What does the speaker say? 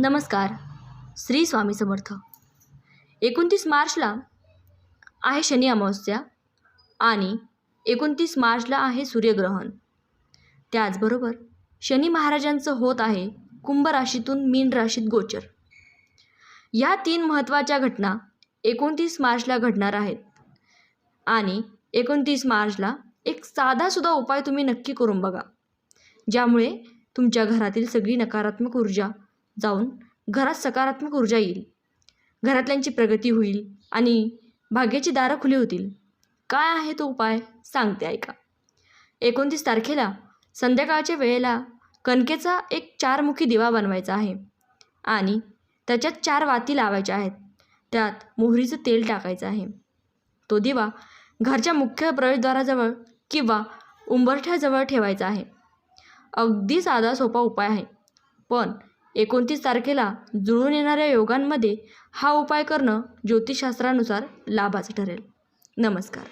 नमस्कार. श्री स्वामी समर्थ. एकोणतीस मार्चला आहे शनी अमावस्या आणि एकोणतीस मार्चला आहे सूर्यग्रहण. त्याचबरोबर शनी महाराजांचं होत आहे कुंभ राशीतून मीन राशीत गोचर. या तीन महत्त्वाच्या घटना एकोणतीस मार्चला घडणार आहेत आणि एकोणतीस मार्चला एक साधासुद्धा उपाय तुम्ही नक्की करून बघा ज्यामुळे तुमच्या घरातील सगळी नकारात्मक ऊर्जा जाऊन घरात सकारात्मक ऊर्जा येईल. घरातल्यांची प्रगती होईल आणि भाग्याची दारं खुली होतील. काय आहे तो उपाय? सांगते ऐका. एकोणतीस तारखेला संध्याकाळच्या वेळेला कणकेचा एक चारमुखी दिवा बनवायचा आहे आणि त्याच्यात चार वाती लावायच्या आहेत. त्यात मोहरीचं तेल टाकायचं आहे. तो दिवा घरच्या मुख्य प्रवेशद्वाराजवळ किंवा उंबरठ्याजवळ ठेवायचा आहे. अगदी साधा सोपा उपाय आहे. पण एकोणतीस तारखेला जुळून येणाऱ्या योगांमध्ये हा उपाय करणं ज्योतिषशास्त्रानुसार लाभाचं ठरेल. नमस्कार.